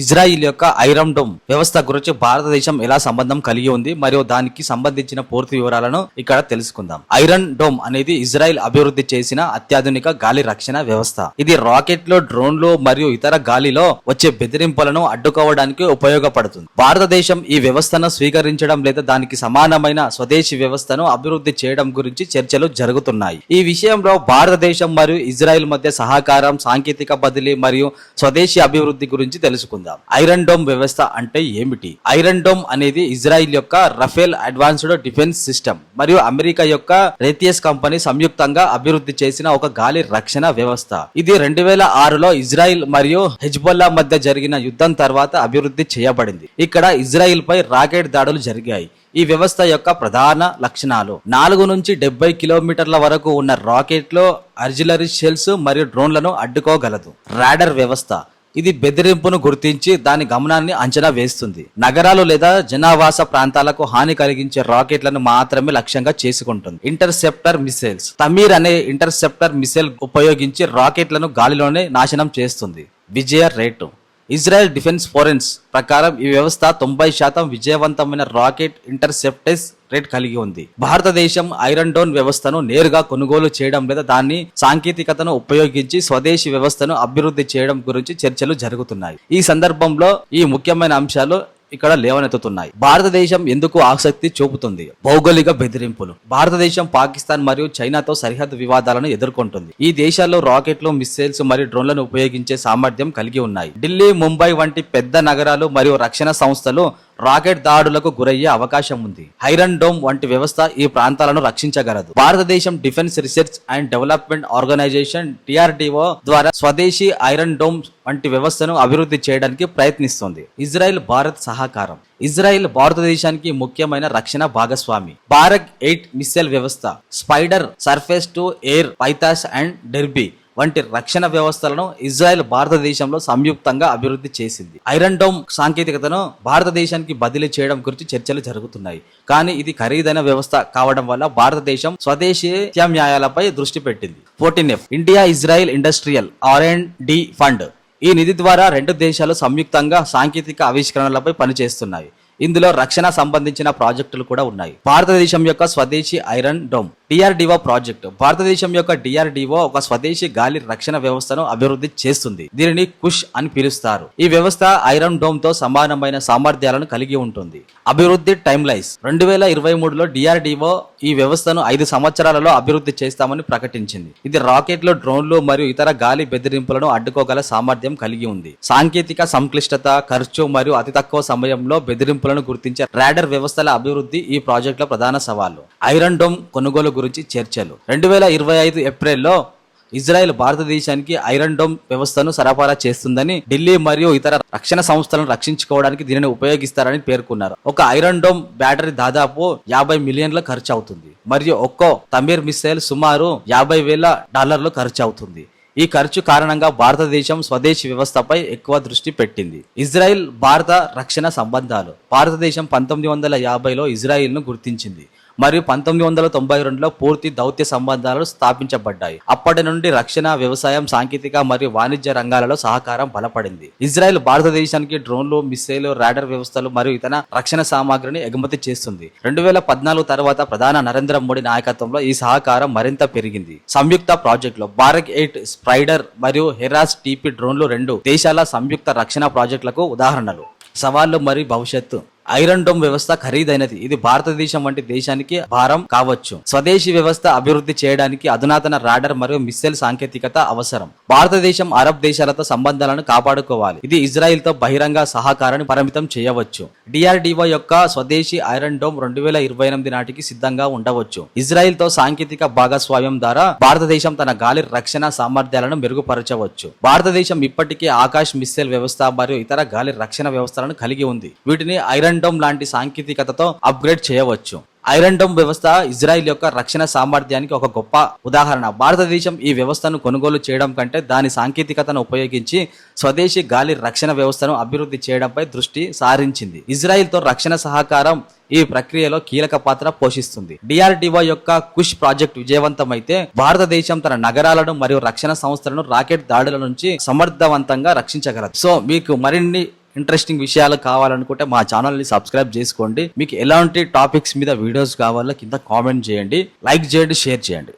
Israel యొక్క iron dome వ్యవస్థ గురించి భారతదేశం ఎలా సంబంధం కలిగి ఉంది మరియు దానికి సంబంధించిన పూర్తి వివరాలను ఇక్కడ తెలుసుకుందాం. ఐరన్ డోమ్ అనేది ఇజ్రాయిల్ అభివృద్ధి చేసిన అత్యాధునిక గాలి రక్షణ వ్యవస్థ. ఇది రాకెట్లు డ్రోన్లు మరియు ఇతర గాలిలో వచ్చే బెదిరింపులను అడ్డుకోవడానికి ఉపయోగపడుతుంది. భారతదేశం ఈ వ్యవస్థను స్వీకరించడం లేదా దానికి సమానమైన స్వదేశీ వ్యవస్థను అభివృద్ధి చేయడం గురించి చర్చలు జరుగుతున్నాయి. ఈ విషయంలో భారతదేశం మరియు ఇజ్రాయిల్ మధ్య సహకారం సాంకేతిక బదిలీ మరియు స్వదేశీ అభివృద్ధి గురించి తెలుసుకుందాం. ఐరన్ డోమ్ వ్యవస్థ అంటే ఏమిటి? ఐరన్ డోమ్ అనేది ఇజ్రాయిల్ యొక్క రఫేల్ అడ్వాన్స్డ్ డిఫెన్స్ సిస్టమ్ మరియు అమెరికా యొక్క రేతియస్ కంపెనీ సంయుక్తంగా అభివృద్ధి చేసిన ఒక గాలి రక్షణ వ్యవస్థ. ఇది రెండు వేల ఆరులో ఇజ్రాయిల్ మరియు హెజ్బొల్లా మధ్య జరిగిన యుద్ధం తర్వాత అభివృద్ధి చేయబడింది. ఇక్కడ ఇజ్రాయిల్ పై రాకెట్ దాడులు జరిగాయి. ఈ వ్యవస్థ యొక్క ప్రధాన లక్షణాలు. నాలుగు నుంచి డెబ్బై కిలోమీటర్ల వరకు ఉన్న రాకెట్లో అర్జిలరీ షెల్స్ మరియు డ్రోన్లను అడ్డుకోగలదు. రాడర్ వ్యవస్థ. ఇది బెదిరింపును గుర్తించి దాని గమనాన్ని అంచనా వేస్తుంది. నగరాలు లేదా జనావాస ప్రాంతాలకు హాని కలిగించే రాకెట్లను మాత్రమే లక్ష్యంగా చేసుకుంటుంది. Interceptor missiles. తమీర్ అనే ఇంటర్సెప్టర్ మిసైల్ ఉపయోగించి రాకెట్లను గాలిలోనే నాశనం చేస్తుంది. విజయ రేటు. ఇజ్రాయెల్ డిఫెన్స్ ఫోరెన్స్ ప్రకారం ఈ వ్యవస్థ తొంభై శాతం విజయవంతమైన రాకెట్ ఇంటర్సెప్టెస్ రేట్ కలిగి ఉంది. భారతదేశం ఐరన్ డోన్ వ్యవస్థను నేరుగా కొనుగోలు చేయడం లేదా దాన్ని సాంకేతికతను ఉపయోగించి స్వదేశీ వ్యవస్థను అభివృద్ధి చేయడం గురించి చర్చలు జరుగుతున్నాయి. ఈ సందర్భంలో ఈ ముఖ్యమైన అంశాలు ఇక్కడ లేవనెత్తుతున్నాయి. భారతదేశం ఎందుకు ఆసక్తి చూపుతుంది? భౌగోళిక బెదిరింపులు. భారతదేశం పాకిస్తాన్ మరియు చైనాతో సరిహద్దు వివాదాలను ఎదుర్కొంటుంది. ఈ దేశాల్లో రాకెట్లు మిస్సైల్స్ మరియు డ్రోన్లను ఉపయోగించే సామర్థ్యం కలిగి ఉన్నాయి. ఢిల్లీ ముంబై వంటి పెద్ద నగరాలు మరియు రక్షణ సంస్థలు రాకెట్ దాడులకు గురయ్యే అవకాశం ఉంది. ఐరన్ డోమ్ వంటి వ్యవస్థ ఈ ప్రాంతాలను రక్షించగలదు. భారతదేశం defence research and development organisation DRDO ద్వారా స్వదేశీ ఐరన్ డోమ్ వంటి వ్యవస్థను అభివృద్ధి చేయడానికి ప్రయత్నిస్తుంది. ఇజ్రాయెల్ భారత్ సహకారం. ఇజ్రాయెల్ భారతదేశానికి ముఖ్యమైన రక్షణ భాగస్వామి. భారత్ ఎయిట్ మిస్సైల్ వ్యవస్థ spider surface to air Python and Derby వంటి రక్షణ వ్యవస్థలను ఇజ్రాయెల్ భారతదేశంలో సంయుక్తంగా అభివృద్ధి చేసింది. ఐరన్ డోమ్ సాంకేతికతను భారతదేశానికి బదిలీ చేయడం గురించి చర్చలు జరుగుతున్నాయి. కానీ ఇది ఖరీదైన వ్యవస్థ కావడం వల్ల భారతదేశం స్వదేశీ న్యాయాలపై దృష్టి పెట్టింది. Fourteen F India Israel industrial R and D fund ఈ నిధి ద్వారా రెండు దేశాలు సంయుక్తంగా సాంకేతిక ఆవిష్కరణలపై పనిచేస్తున్నాయి. ఇందులో రక్షణ సంబంధించిన ప్రాజెక్టులు కూడా ఉన్నాయి. భారతదేశం యొక్క స్వదేశీ ఐరన్ డోమ్ డిఆర్డిఓ ప్రాజెక్టు భారతదేశం యొక్క డిఆర్డిఓ ఒక స్వదేశీ గాలి రక్షణ వ్యవస్థను అభివృద్ధి చేస్తుంది. దీనిని కుష్ అని పిలుస్తారు. ఈ వ్యవస్థ ఐరన్ డోమ్తో సమానమైన సామర్థ్యాలను కలిగి ఉంటుంది. అభివృద్ధి టైం లైన్స్ రెండు వేల ఇరవై మూడులో డిఆర్డిఓ ఈ వ్యవస్థను ఐదు సంవత్సరాలలో అభివృద్ధి చేస్తామని ప్రకటించింది. ఇది రాకెట్లు డ్రోన్లు మరియు ఇతర గాలి బెదిరింపులను అడ్డుకోగల సామర్థ్యం కలిగి ఉంది. సాంకేతిక సంక్లిష్టత ఖర్చు మరియు అతి తక్కువ సమయంలో బెదిరింపులను గుర్తించే రాడర్ వ్యవస్థల అభివృద్ధి ఈ ప్రాజెక్టులో ప్రధాన సవాళ్ళు ఐరన్ డోమ్ కొనుగోలు గురించి చర్చలు. రెండు వేల ఇరవై ఐదు ఏప్రిల్లో ఇజ్రాయెల్ భారతదేశానికి ఐరన్ డోమ్ వ్యవస్థను సరఫరా చేస్తుందని ఢిల్లీ మరియు ఇతర రక్షణ సంస్థలను రక్షించుకోవడానికి దీనిని ఉపయోగిస్తారని పేర్కొన్నారు. ఒక ఐరన్ డోమ్ బ్యాటరీ దాదాపు యాభై మిలియన్ల ఖర్చు అవుతుంది మరియు ఒక్కో తమీర్ మిసైల్ సుమారు యాభై వేల డాలర్లు ఖర్చు అవుతుంది ఈ ఖర్చు కారణంగా భారతదేశం స్వదేశీ వ్యవస్థపై ఎక్కువ దృష్టి పెట్టింది. ఇజ్రాయెల్ భారత రక్షణ సంబంధాలు. భారతదేశం పంతొమ్మిది వందల యాభైలో ఇజ్రాయిల్ను గుర్తించింది. మరియు పంతొమ్మిది వందల తొంభై రెండులో పూర్తి దౌత్య సంబంధాలు స్థాపించబడ్డాయి. అప్పటి నుండి రక్షణ వ్యవసాయం సాంకేతిక మరియు వాణిజ్య రంగాలలో సహకారం బలపడింది. ఇజ్రాయెల్ భారతదేశానికి డ్రోన్లు మిస్సైల్ రాడర్ వ్యవస్థలు మరియు ఇతర రక్షణ సామాగ్రిని ఎగుమతి చేస్తుంది. రెండు వేల పద్నాలుగు తర్వాత ప్రధాన నరేంద్ర మోడీ నాయకత్వంలో ఈ సహకారం మరింత పెరిగింది. సంయుక్త ప్రాజెక్టులు భారత్ ఎయిట్ స్ప్రైడర్ మరియు హెరాస్ టీపీ డ్రోన్లు రెండు దేశాల సంయుక్త రక్షణ ప్రాజెక్టులకు ఉదాహరణలు. సవాళ్ళు మరియు భవిష్యత్తు. ఐరన్ డోమ్ వ్యవస్థ ఖరీదైనది. ఇది భారతదేశం వంటి దేశానికి భారం కావచ్చు. స్వదేశీ వ్యవస్థ అభివృద్ధి చేయడానికి అధునాతన రాడర్ మరియు మిస్సైల్ సాంకేతికత అవసరం. భారతదేశం అరబ్ దేశాలతో సంబంధాలను కాపాడుకోవాలి. ఇది ఇజ్రాయిల్తో బహిరంగ సహకారాన్ని పరిమితం చేయవచ్చు. డిఆర్డిఓ యొక్క స్వదేశీ ఐరన్ డోమ్ రెండు వేల ఇరవై ఎనిమిది నాటికి సిద్ధంగా ఉండవచ్చు. ఇజ్రాయిల్తో సాంకేతిక భాగస్వామ్యం ద్వారా భారతదేశం తన గాలి రక్షణ సామర్థ్యాలను మెరుగుపరచవచ్చు. భారతదేశం ఇప్పటికే ఆకాశ్ మిస్సైల్ వ్యవస్థ మరియు ఇతర గాలి రక్షణ వ్యవస్థలను కలిగి ఉంది. వీటిని ఐరన్ డోమ్ లాంటి సాంకేతికతతో అప్గ్రేడ్ చేయవచ్చు. ఐరన్ డోమ్ వ్యవస్థ ఇజ్రాయిల్ యొక్క రక్షణ సామర్థ్యానికి ఒక గొప్ప ఉదాహరణ. భారతదేశం ఈ వ్యవస్థను కొనుగోలు చేయడం కంటే దాని సాంకేతికతను ఉపయోగించి స్వదేశీ గాలి రక్షణ వ్యవస్థను అభివృద్ధి చేయడంపై దృష్టి సారించింది. ఇజ్రాయిల్తో రక్షణ సహకారం ఈ ప్రక్రియలో కీలక పాత్ర పోషిస్తుంది. డిఆర్డిఓ యొక్క కుష్ ప్రాజెక్ట్ విజయవంతమైతే భారతదేశం తన నగరాలను మరియు రక్షణ సంస్థలను రాకెట్ దాడుల నుంచి సమర్థవంతంగా రక్షించగలదు. సో మీకు మరిన్ని ఇంట్రెస్టింగ్ విషయాలు కావాలనుకుంటే మా ఛానల్ని సబ్స్క్రైబ్ చేసుకోండి. మీకు ఎలాంటి టాపిక్స్ మీద వీడియోస్ కావాలో కింద కామెంట్ చేయండి. లైక్ చేయండి షేర్ చేయండి.